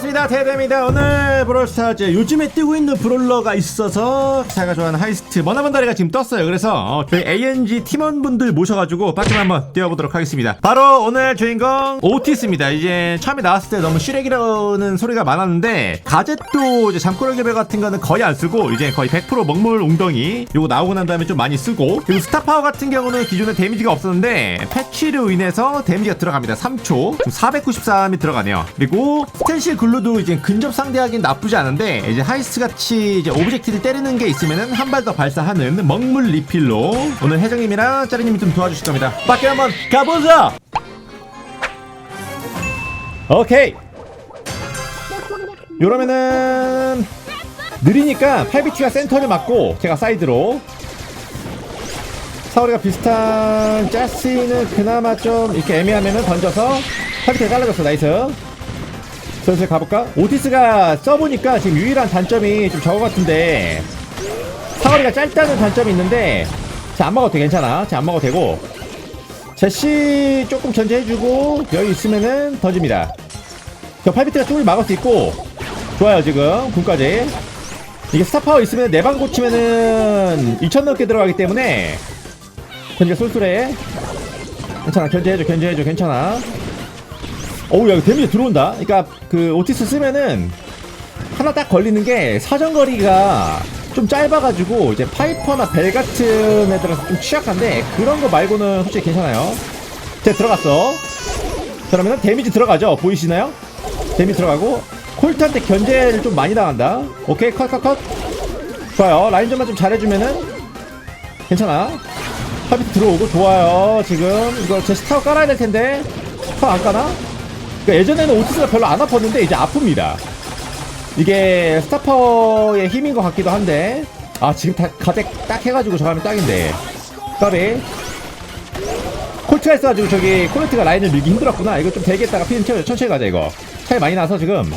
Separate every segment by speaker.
Speaker 1: 반갑습니다. 테드입니다. 오늘 브롤스타즈 요즘에 뜨고 있는 브롤러가 있어서 제가 좋아하는 하이스트 머나먼다리가 지금 떴어요. 그래서 어, 저희 ANG 팀원분들 모셔가지고 빠끔 한번 뛰어보도록 하겠습니다. 바로 오늘 주인공 오티스입니다. 이제 처음에 나왔을 때 너무 슈렉이라는 소리가 많았는데 가젯도 이제 개별 같은 거는 거의 안 쓰고 이제 거의 100% 먹물 웅덩이 요거 나오고 난 다음에 좀 많이 쓰고 그리고 스타파워 같은 경우는 기존에 데미지가 없었는데 패치로 인해서 데미지가 들어갑니다. 3초. 493이 들어가네요. 그리고 스텐실 글 루도 이제 근접 상대하기는 나쁘지 않은데 이제 하이스트 같이 이제 오브젝트를 때리는 게 있으면은 한 발 더 발사하는 먹물 리필로 오늘 혜정님이랑 짜리님이 좀 도와주실 겁니다. 밖에 한번 가보자! 오케이! 이러면은 느리니까 8비트가 센터를 맞고 제가 사이드로. 사거리가 비슷한 짜시는 그나마 좀 이렇게 애매하면은 던져서 8비트가 잘라줬어. 나이스 슬슬 가볼까? 오티스가 써보니까 지금 유일한 단점이 좀 저거 같은데 사거리가 짧다는 단점이 있는데 자안 먹어도 돼 괜찮아. 자안 먹어도 되고. 제시 조금 견제해주고 여기 있으면은 던집니다. 저 8비트가 쪽을 막을 수 있고. 좋아요 지금. 군까지. 이게 스타파워 있으면 내방 고치면은 2000 넘게 들어가기 때문에. 견제 쏠쏠해. 괜찮아 견제해줘 견제해줘 괜찮아 어우 야 데미지 들어온다. 그러니까 그 오티스 쓰면은 하나 딱 걸리는 게 사정거리가 좀 짧아가지고 이제 파이퍼나 벨 같은 애들은 좀 취약한데 그런 거 말고는 솔직히 괜찮아요. 자 들어갔어. 그러면은 데미지 들어가죠? 보이시나요? 데미지 들어가고 콜트한테 견제를 좀 많이 당한다. 오케이 컷컷 컷. 좋아요. 라인전만 좀 잘해주면은 괜찮아. 하비트 들어오고 좋아요. 지금 이거 제 스타워 깔아야 될 텐데. 스타워 안 까나? 그러니까 예전에는 오티스가 별로 안 아팠는데 이제 아픕니다. 이게 스타파워의 힘인 것 같기도 한데 아 지금 다 가덱 딱 해가지고 저가면 딱인데. 까비. 콜트가 있어가지고 저기 콜레트가 라인을 밀기 힘들었구나. 이거 좀 대기했다가 피는 채워 천천히 가자 이거. 차이 많이 나서 지금.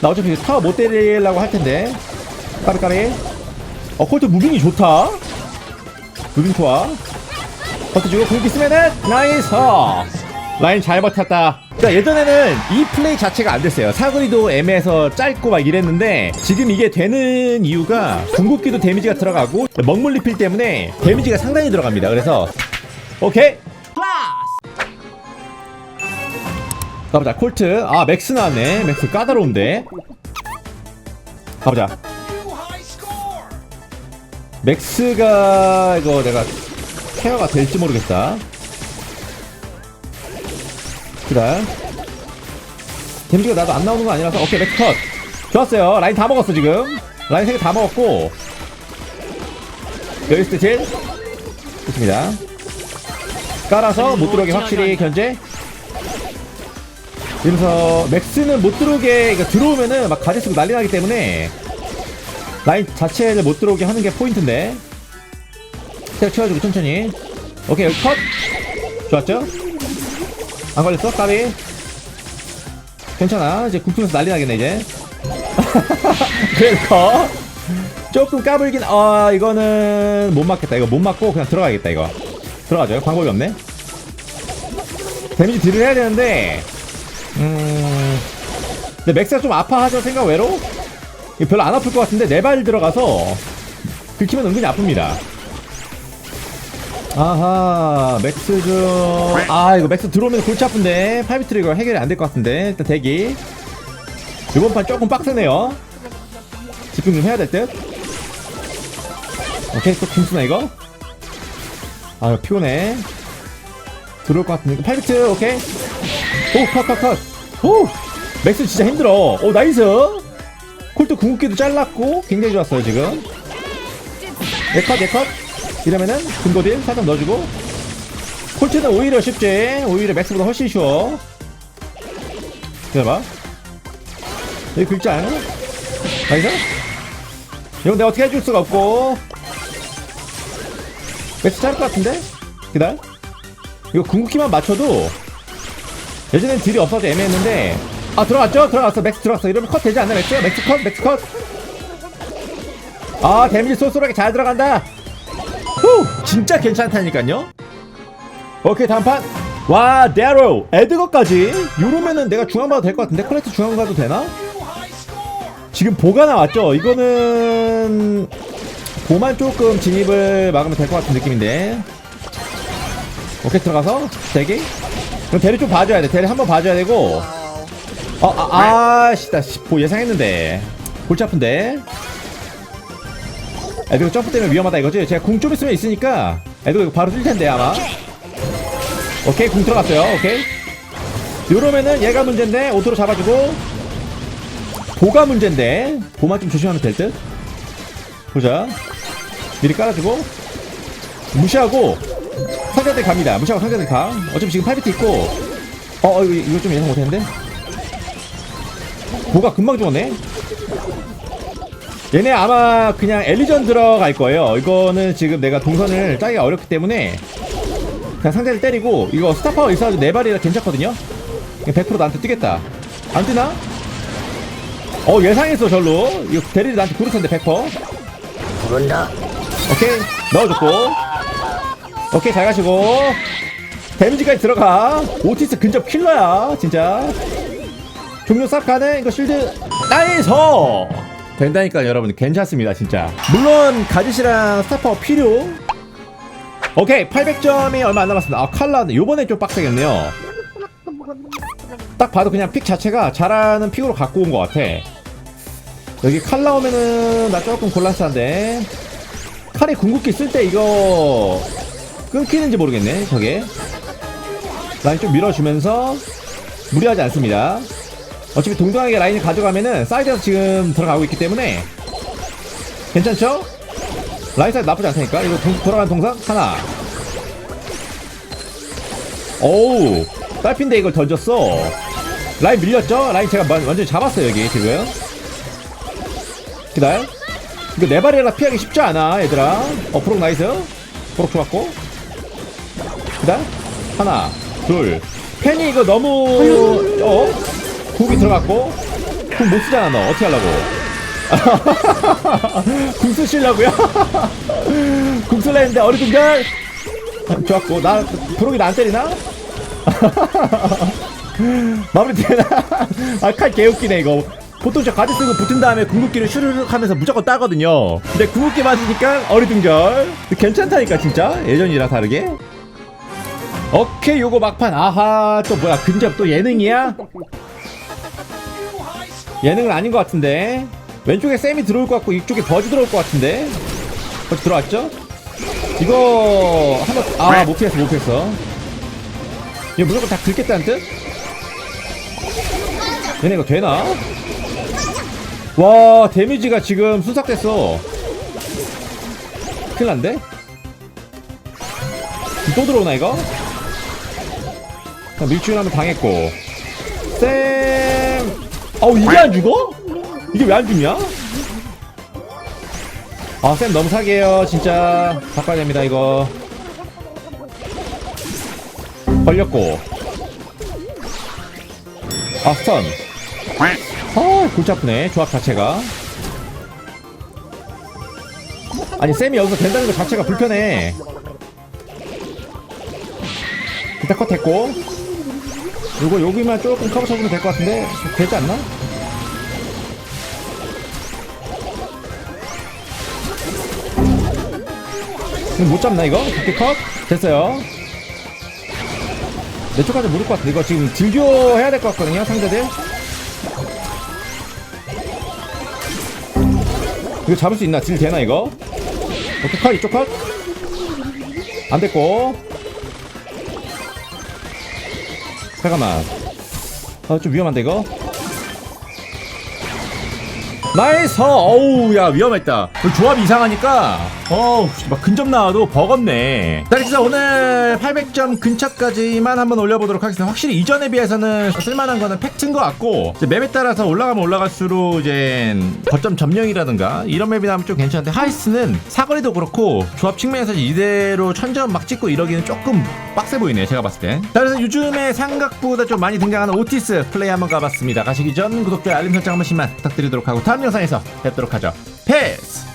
Speaker 1: 나 어차피 타워 못 때리려고 할 텐데. 까비 까비. 어 콜트 무빙이 좋다. 무빙 좋아. 버텨주고 공기 쓰면은 나이스. 라인 잘 버텼다 그러니까 예전에는 이 플레이 자체가 안 됐어요. 사거리도 애매해서 짧고 막 이랬는데 지금 이게 되는 이유가 궁극기도 데미지가 들어가고 먹물 리필 때문에 데미지가 상당히 들어갑니다. 그래서 오케이. 가보자. 콜트. 아 맥스 나왔네. 맥스 까다로운데. 가보자. 맥스가 이거 내가 케어가 될지 모르겠다 그래 데미지가 나도 안 나오는 거 아니라서. 오케이 맥스 컷. 좋았어요. 라인 다 먹었어 지금. 라인 3개 다 먹었고. 여기 때 좋습니다. 깔아서 못 들어오게 확실히 견제. 이러면서 맥스는 못 들어오게 그러니까 들어오면은 막 가지 쓰고 난리 나기 때문에 라인 자체를 못 들어오게 하는 게 포인트인데. 스텝 채워주고 천천히. 오케이 여기 컷. 좋았죠? 안 걸렸어? 까비? 괜찮아. 이제 굽히면서 난리 나겠네 이제. 그래도 컷 조금 까불긴 아 이거는 못 맞겠다. 이거 못 맞고 그냥 들어가야겠다 이거. 들어가죠. 방법이 없네. 데미지 딜을 해야 되는데 음 근데 맥스가 좀 아파하죠 생각 외로? 별로 안 아플 것 같은데 네 발 들어가서 긁히면 은근히 아픕니다 아하 맥스 좀아 이거 맥스 들어오면 골치 아픈데. 8비트로 이거 해결이 안 될 것 같은데 일단 대기. 이번 판 조금 빡세네요. 집중 좀 해야 될듯. 오케이 또 김수나 이거. 아유 피곤해. 들어올 것 같은데. 8비트 오케이. 오컷컷컷오 맥스 진짜 힘들어. 오 나이스. 콜트 궁극기도 잘랐고 굉장히 좋았어요 지금. 네컷 네컷 이러면은 근거딜 살짝 넣어주고. 콜트는 오히려 쉽지 오히려 맥스보다 훨씬 쉬워. 기다려봐. 여기 않아? 나이스 이건 내가 어떻게 해줄 수가 없고. 맥스 짧을 것 같은데? 기다려. 이거 궁극기만 맞춰도 예전엔 딜이 없어서 애매했는데. 아 들어갔죠? 들어갔어. 맥스 들어갔어. 이러면 컷 되지 않나? 맥스? 맥스 컷? 맥스 컷아 데미지 쏠쏠하게 잘 들어간다 후! 진짜 괜찮다니까요. 오케이 다음 판. 와 데로! 에드거까지? 요러면은 내가 중앙 봐도 될 것 같은데? 콜렉트 중앙 가도 되나? 지금 보가 나왔죠? 이거는 보만 조금 진입을 막으면 될 것 같은 느낌인데. 오케이 들어가서 대기 그럼 대리 좀 봐줘야 돼. 대리 한번 봐줘야 되고. 어, 아, 아, 씨, 나 씨, 보 예상했는데. 골치 아픈데. 애들 점프 때문에 위험하다 이거지? 제가 궁 좀 있으면 있으니까 애들 이거 바로 뛸 텐데 아마. 오케이, 궁 들어갔어요. 오케이. 이러면은 얘가 문제인데 오토로 잡아주고 보가 문제인데 보만 좀 조심하면 될 듯. 보자. 미리 깔아주고 무시하고 상자들 갑니다. 무시하고 상자들 가. 어차피 지금 8비트 있고 어, 어 이거, 이거 좀 예상 못했는데. 보가 금방 죽었네. 얘네 아마 그냥 엘리전 들어갈 거예요. 이거는 지금 내가 동선을 짜기가 어렵기 때문에 그냥 상대를 때리고 이거 스타파워 있어가지고 네 발이라 괜찮거든요. 100% 나한테 뛰겠다. 안 뛰나? 어 예상했어 절로. 이거 대리를 나한테 구를 텐데 100%.
Speaker 2: 부른다.
Speaker 1: 오케이 넣어줬고. 오케이 잘 가시고. 데미지까지 들어가. 오티스 근접 킬러야 진짜. 종료 싹 가네 이거 실드 나이서 된다니까 여러분. 괜찮습니다 진짜. 물론 가짓이랑 스타파워 필요? 오케이 800점이 얼마 안 남았습니다. 아 칼라는 요번에 좀 빡세겠네요. 딱 봐도 그냥 픽 자체가 잘하는 픽으로 갖고 온 것 같아. 여기 칼 나오면은 나 조금 곤란한데. 칼이 궁극기 쓸 때 이거 끊기는지 모르겠네 저게. 라인 좀 밀어주면서 무리하지 않습니다 어차피 동등하게 라인을 가져가면은 사이드에서 지금 들어가고 있기 때문에 괜찮죠? 라인 사이드 나쁘지 않다니까? 이거 동, 돌아가는 동상 하나. 오우 딸핀데 이걸 던졌어. 라인 밀렸죠? 라인 제가 완- 완전히 잡았어요 여기 지금. 기다려. 이거 네 발이라 피하기 쉽지 않아 얘들아. 어 프록 나이스. 프록 좋았고. 기다려. 하나 둘. 팬이 이거 너무 어? 궁이 들어갔고 궁 못 쓰잖아 너. 어떻게 하려고? 궁 쓰시려고요? 궁 쓸라 했는데 어리둥절 좋았고 나 브록이 나 안 때리나? 마무리 되나? 아 칼 개웃기네 이거. 보통 저 가지 쓰고 붙은 다음에 궁극기를 슈르륵 하면서 무조건 따거든요. 근데 궁극기 맞으니까 어리둥절 괜찮다니까 진짜? 예전이랑 다르게? 오케이 요거 막판. 아하 또 뭐야? 근접 또 예능이야? 예능은 아닌 것 같은데 왼쪽에 쌤이 들어올 것 같고 이쪽에 버즈 들어올 것 같은데 버즈 들어왔죠? 이거 한번 아 못 피했어 못 피했어 이거 무조건 다 긁겠다는 뜻? 얘네 이거 되나? 와 데미지가 지금 순삭됐어 큰일 난데? 또 들어오나 이거? 한번 당했고 쌤 어우 이게 안 죽어? 이게 왜 안 죽냐? 아 쌤 너무 사기에요 진짜. 바꿔야 됩니다 이거. 걸렸고. 아 스턴. 아 골치 아프네 조합 자체가. 아니 쌤이 여기서 된다는 것 자체가 불편해. 일단 컷했고 요거 여기만 조금 커버 쳐주면 될 것 같은데 되지 않나? 이거 못 잡나 이거? 이렇게 컷? 됐어요 내 쪽까지 모를 것 같은데 이거 지금 딜교 해야 될 것 같거든요 상대들 이거 잡을 수 있나? 딜 되나 이거? 오케이 컷 이쪽 컷? 안 됐고 잠깐만. 아 좀 위험한데 이거? 나이스! 어우 야 위험했다. 그 조합이 이상하니까 어우 막 근접 나와도 버겁네. 자 그래서 오늘 800점 근처까지만 한번 올려보도록 하겠습니다. 확실히 이전에 비해서는 쓸만한 거는 팩트인 것 같고 이제 맵에 따라서 올라가면 올라갈수록 이제 거점 점령이라든가 이런 맵이라면 좀 괜찮은데 하이스는 사거리도 그렇고 조합 측면에서 이대로 천점 막 찍고 이러기는 조금 빡세 보이네요 제가 봤을 땐 자 그래서 요즘에 생각보다 좀 많이 등장하는 오티스 플레이 한번 가봤습니다. 가시기 전 구독자 알림 설정 한 번씩만 부탁드리도록 하고 다음 영상에서 뵙도록 하죠. 패스